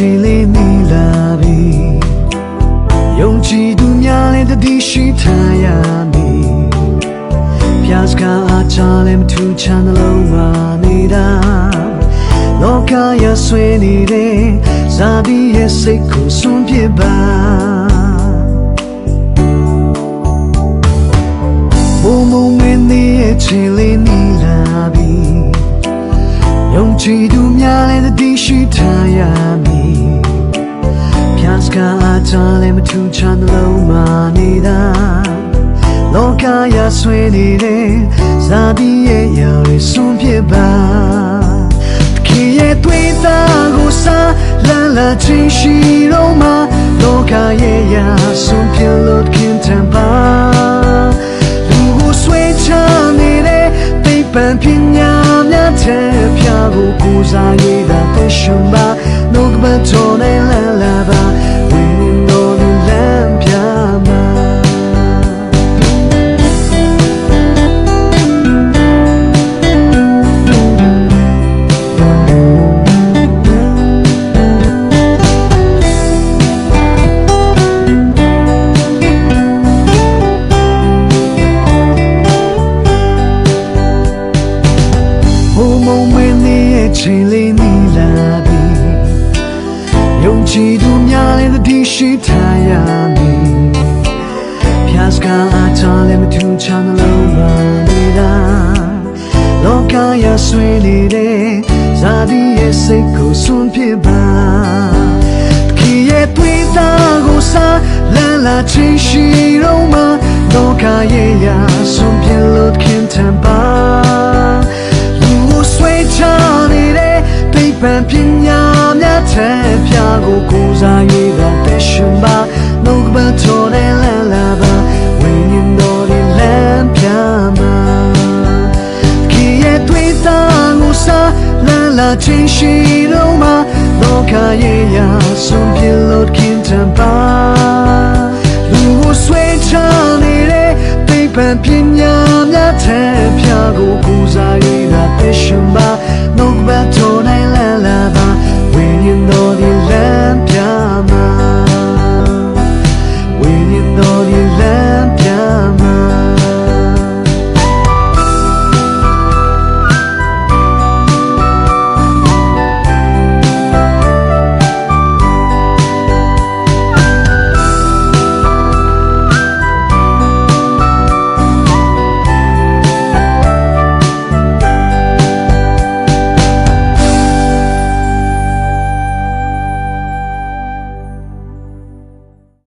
ချိန်လေးနီလာပြီယုံကြည်သူများလည်းတတိရှိထားရမည်ပြတ်ကအားချလည်းမထူချမ်းလုံးမနေတာလောကရဆွေးနေတဲ့ဇာတိရဲ့စိတ်ကိုစွန့်ပြစ်ပါဘုံမုံမင်းရဲ့ချိန်လေးနီလာပြီ ကြည်သူများလည်းတည်ရှိထားရမည်ဖြာစကားအချလည်းမထူးချမ်းသလုံးမနေတာလောကရဆွေးနေတဲ့ဇာတိရဲ့ရာတွေစွန့်ပစ်ပါခင်ရဲ့တွေ့တာကိုစားလန်းလာချင်းရှိတော့မှလောကရဲ့ရာစွန့်ပစ်လို့ခင်တန်ပါလူကိုဆွေးချနေတဲ့သိပ္ပံပညာများတဲ့ဖြာ ကိုပူဇာရတာတဲ့ရှင်ပါနှုတ်ကပတ်တော်နဲ့လန်းလာပါဝိညာဉ်တော်နဲ့လမ်းပြမှာဟိုမုံမင်းရဲ့ ချိန်လေးနီလာပြီယုံကြည်သူများလည်းတည်ရှိထားရမည်ဖြာစကားအချလည်းမထူးချမ်းလုံးပါနေတာလောကရဆွေးနေတဲ့ဇာတိရဲ့စိတ်ကိုစွန့်ပစ်ပါခင်ရဲ့တွေ့တာကိုစားလန်းလာချင်းရှိတော့မှလောကရဲ့ရာ ပ္ပံပညာများတဲ့ပြာကိုကိုးစားရတာတဲ့ရှင်ပါနှုတ်ကပတ်တော်နဲ့လမ်းလာပါဝိညာဉ်တော်နဲ့လမ်းပြမှာ qui è tuita gusa la la chin shi lo ma lo ka ye ya sun pin lo kin tan pa